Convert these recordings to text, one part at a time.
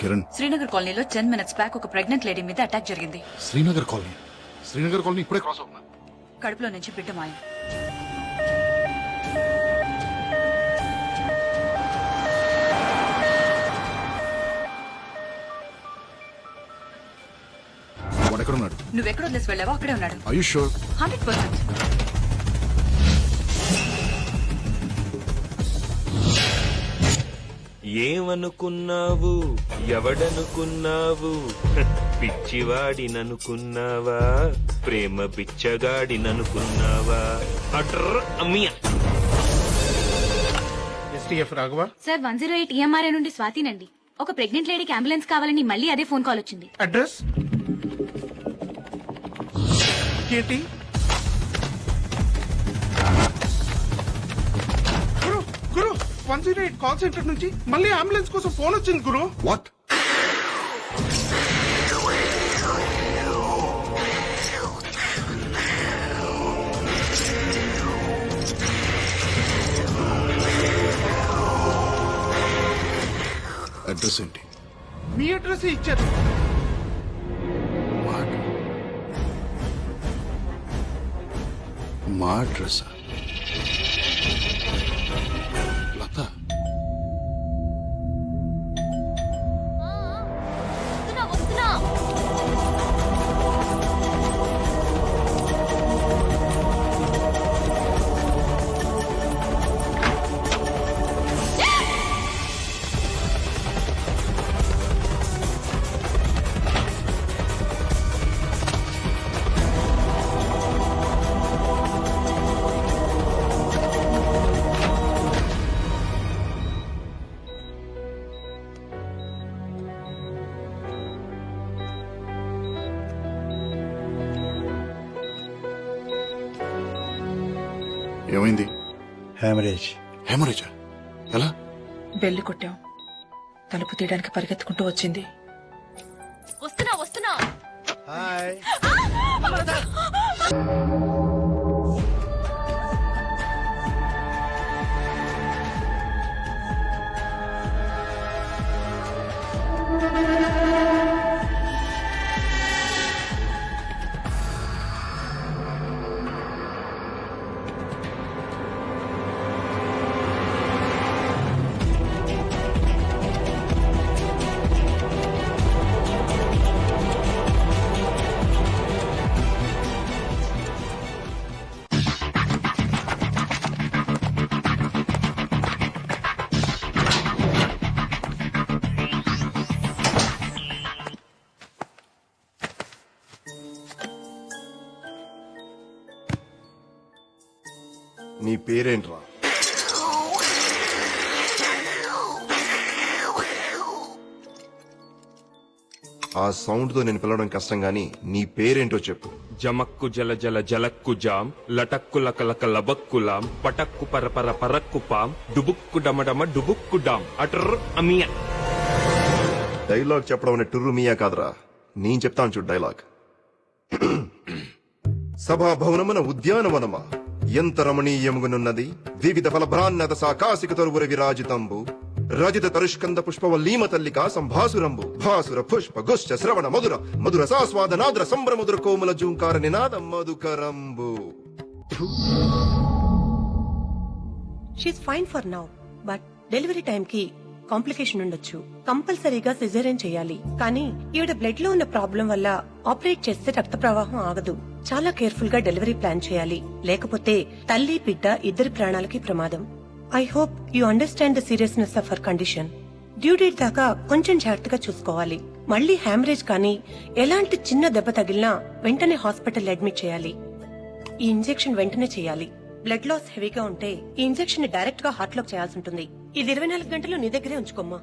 కిరణ్. శ్రీనగర్ కాలనీలో ten minutes back ఒక pregnant lady మీద అటాక్ జరిగింది. శ్రీనగర్ కాలనీ. శ్రీనగర్ కాలనీ ఇప్పుడే క్రాస్ అవుతున్నా. కడుపులో నుంచి బిడ్డ మాయం. వాడు ఎక్కడ ఉన్నాడు నువ్వెక్కడ వదిలేసి వెళ్ళావో అక్కడే ఉన్నాడు. Ayush hundred percent. ఏమనుకున్నావు? ఎవడనుకున్నావు? పిచ్చివాడిననుకున్నావా? ప్రేమ పిచ్చగాడిననుకున్నావా? అట్ర అమ్మియ. STF Raghava. Sir one zero eight EMRI నుండి స్వాతినండి. ఒక ప్రెగ్నెంట్ లేడీకి అంబులెన్స్ కావాలని మళ్ళీ అదే ఫోన్ కాల్ వచ్చింది. అడ్రస్? ఏంటి గురు గురు! One zero eight call center నుంచి మళ్ళీ అంబులెన్స్ కోసం ఫోన్ వచ్చింది గురు. వాట్ అడ్రస్ ఏంటి? మీ అడ్రస్ ఇచ్చారు. మా మా అడ్రస్? ఏమైంది? హ్యామరేజ్ హేమరేజా? ఎలా? బెల్లి కొట్టాం. తలుపు తీయడానికి పరిగెత్తుకుంటూ వచ్చింది. వస్తున్నా వస్తున్నా. హాయ్. నీ పేరేంట్రా? ఆ సౌండ్తో నేను పిలవడం కష్టం గాని నీ పేరేంటో చెప్పు. జమక్కు జల జల జలక్కు జాం లటక్కు లక లక లబక్కులాం పటక్కు పరపర పరక్కు పాం డుబుక్కు డమడమ డుబుక్కు డాం. అట్ర అమ్మియ డైలాగ్ చెప్పడం అనే టుర్రు మీయా కాదురా. నేను చెప్తాను చూడు డైలాగ్. సభా భవనమున ఉద్యానవనమా? ఎంత రమణీయముగనున్నది వివిధ ఫలభ్రాన్నత సాకాశిక తరువుర విరాజితంబు. రజిత తరుష్కంద పుష్పవల్లీమ తల్లిక సంభాసురంబు. భాసుర పుష్ప గుష్ఠ శ్రవణ మధుర మధుర సాస్వాదనాద్ర సంభ్రమధుర కోముల కోమల జూంకార నినాదం మధుకరంబు. She's fine for now but delivery time కి కాంప్లికేషన్ ఉండొచ్చు. కంపల్సరీగా సిజరేన్ చేయాలి. కానీ ఈవిడ బ్లడ్లో ఉన్న ప్రాబ్లం వల్ల ఆపరేట్ చేస్తే రక్త ప్రవాహం ఆగదు. చాలా కేర్ఫుల్గా డెలివరీ ప్లాన్ చేయాలి. లేకపోతే తల్లి బిడ్డ ఇద్దరి ప్రాణాలకి ప్రమాదం. I hope you understand the seriousness of her condition due date దాకా కొంచెం జాగ్రత్తగా చూసుకోవాలి. మళ్ళీ హ్యామరేజ్ కానీ ఎలాంటి చిన్న దెబ్బ తగిలినా వెంటనే హాస్పిటల్ అడ్మిట్ చేయాలి. ఈ ఇంజెక్షన్ వెంటనే చేయాలి. బ్లడ్ లాస్ హెవీగా ఉంటే ఈ ఇంజెక్షన్ డైరెక్ట్గా హార్ట్లో చేయాల్సి ఉంటుంది. ఇది ఇరవై నాలుగు గంటలు నీ దగ్గరే ఉంచుకోమ్మా.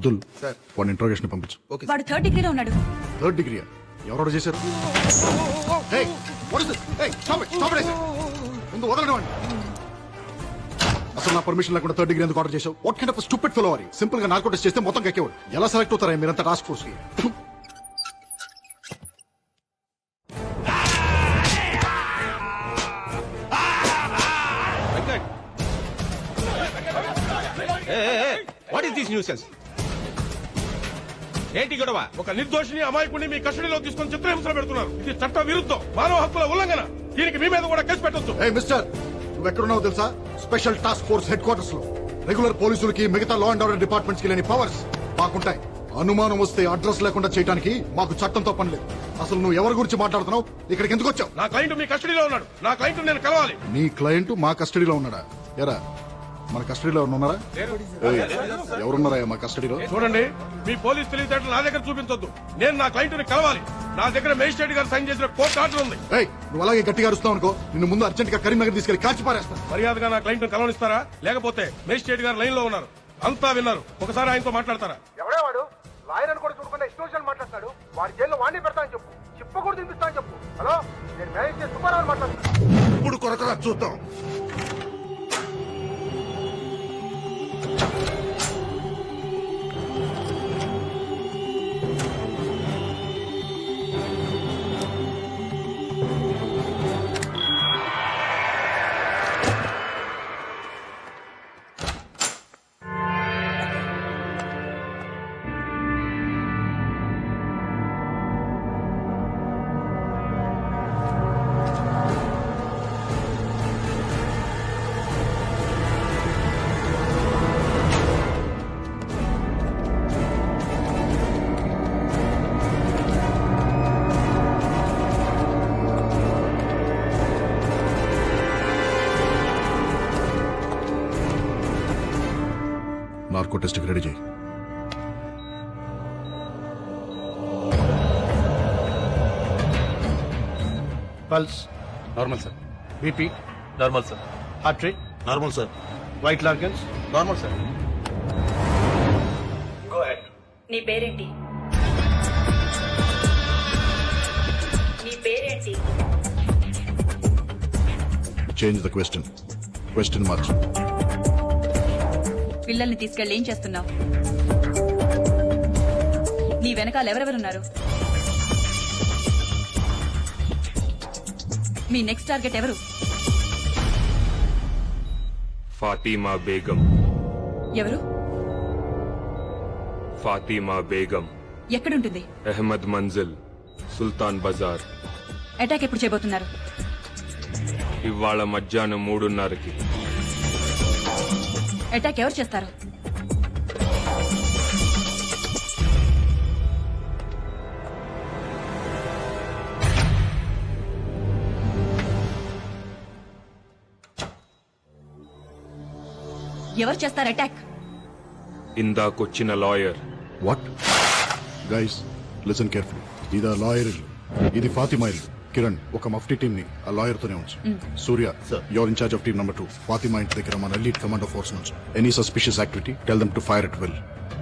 అబ్దుల్ సార్. వాడిని ఇంట్రోగేషన్ పంపించు. వాడు థర్డ్ డిగ్రీలో ఉన్నాడు. థర్డ్ డిగ్రీ ఎవరు చేశారు? What is this? ముందు వదలడం అసలు నా పర్మిషన్ లేకుండా థర్డ్ డిగ్రీ ఎందుకు ఆర్డర్ చేసావు what kind of stupid fellow అరి సింపుల్గా నార్కో టెస్ట్ చేస్తే మొత్తం కక్కేవాడు ఎలా సెలెక్ట్ అవుతారా మీరంతా టాస్క్ ఫోర్స్కి? వాట్ ఈస్ దిస్ న్యూసెన్స్ ఏంటి గొడవ? ఒక నిర్దోషిని అమాయకుడిని మీ కస్టడీలో తీసుకొని చిత్రహింసలు పెడుతున్నారు. ఇది చట్ట విరుద్ధం. మానవ హక్కుల ఉల్లంఘన. దీనికి మీ మీద కూడా కేసు పెట్టొచ్చు ఏ మిస్టర్ నువ్వు ఎక్కడున్నావు తెలుసా? స్పెషల్ టాస్క్ ఫోర్స్ హెడ్ క్వార్టర్స్లో రెగ్యులర్ పోలీసులకి మిగతా లా అండ్ ఆర్డర్ డిపార్ట్మెంట్స్కి లేని పవర్స్ మాకుంటాయి. అనుమానం వస్తే అడ్రస్ లేకుండా చేయడానికి మాకు చట్టంతో పని లేదు. అసలు నువ్వు ఎవరి గురించి మాట్లాడుతున్నావు? ఇక్కడికి ఎందుకు వచ్చావు? నా క్లయింట్ మీ కస్టడీలో ఉన్నాడు. నా క్లయింట్ నేను కలవాలి. నీ క్లయింట్ మా కస్టడీలో ఉన్నాడా? ఎరా మన కస్టడీలో ఉన్నారా? ఎవరున్నారా మా కస్టడీలో? చూడండి మీ పోలీస్ తెలివితేటలు నా దగ్గర చూపించొద్దు. నేను నా క్లయింట్ని కలవాలి. నా దగ్గర మేజిస్ట్రేట్ గారు సైన్ చేసిన కోర్టు ఆర్డర్ ఉంది. ఏయ్ నువ్వు అలాగే గట్టిగా అరుస్తావు అనుకో నిన్ను ముందు అర్జెంట్గా కరీంనగర్ తీసుకెళ్ళి కాల్చి పారేస్తా. మర్యాదగా నా క్లయింట్ని కలవనిస్తారా? లేకపోతే మేజిస్ట్రేట్ గారు లైన్లో ఉన్నారు. అంతా విన్నారు. ఒకసారి ఆయనతో మాట్లాడతారా? ఎవడేవాడు లాయర్ అని కూడా చూడకుండా ఎక్స్టోషన్ మాట్లాడతాడు వాడి జైల్లో వాడిని పెడతానని చెప్పు. చిప్ప కూడా తినిపిస్తానని చెప్పు. హలో నేను మేనేజ్ చేసి సుబ్బారావు మాట్లాడుతున్నాను ఇప్పుడు కొరకరా చూద్దాం. నార్కో టెస్ట్ రెడీ చేయి. Pulse. Normal sir. BP. Normal sir. Heart rate. Normal sir. White లార్గన్స్. Normal sir. నీ పేరేంటి? నీ పేరేంటి? చేంజ్ ద క్వశ్చన్ క్వశ్చన్ మార్చు పిల్లల్ని తీసుకెళ్ళి ఏం చేస్తున్నావు? నీ వెనకాల ఎవరెవరున్నారు? మీ నెక్స్ట్ టార్గెట్ ఎవరు? ఫాతిమా బేగం. ఎవరు? ఫాతిమా బేగం. ఎక్కడుంటుంది? అహ్మద్ మంజిల్ సుల్తాన్ బజార్. అటాక్ ఎప్పుడు చేయబోతున్నారు? ఇవాళ మధ్యాహ్నం మూడున్నరకి. అటాక్ ఎవరు చేస్తారు? ఎవరు చేస్తారు attack ఇందాకొచ్చిన lawyer. What guys listen careful ఇది ఆ లాయర్ ఇల్లు. ఇది ఫాతిమా ఇల్లు. కిరణ్ ఒక మఫ్టీ టీమ్ని ఆ లాయర్ తోనే ఉంచు Surya your in-charge of team number two Fatima ఇంటి దగ్గర మన ఎలీట్ కమాండో ఫోర్స్ నుంచి. Any suspicious activity tell them to fire at will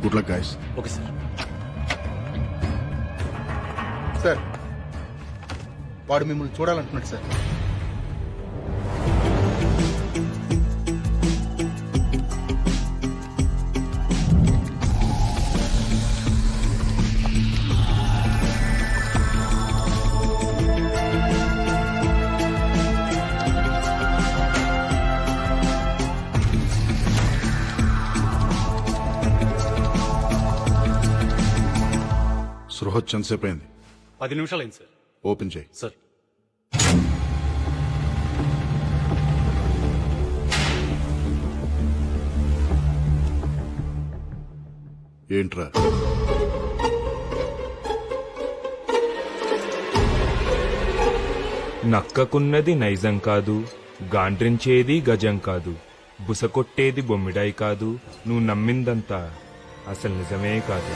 good luck guys okay sir sir వాడు మిమ్మల్ని చూడాలంటున్నాడు సార్. సృహ ఎంతసేపు అయింది. పది నిమిషాలు అయింది సార్. ఓపెన్ చేయి. సార్. ఏంట్రా? నక్కకున్నది నైజం కాదు గాండ్రించేది గజం కాదు బుసకొట్టేది బొమ్మిడాయి కాదు నువ్వు నమ్మిందంతా అసలు నిజమే కాదు.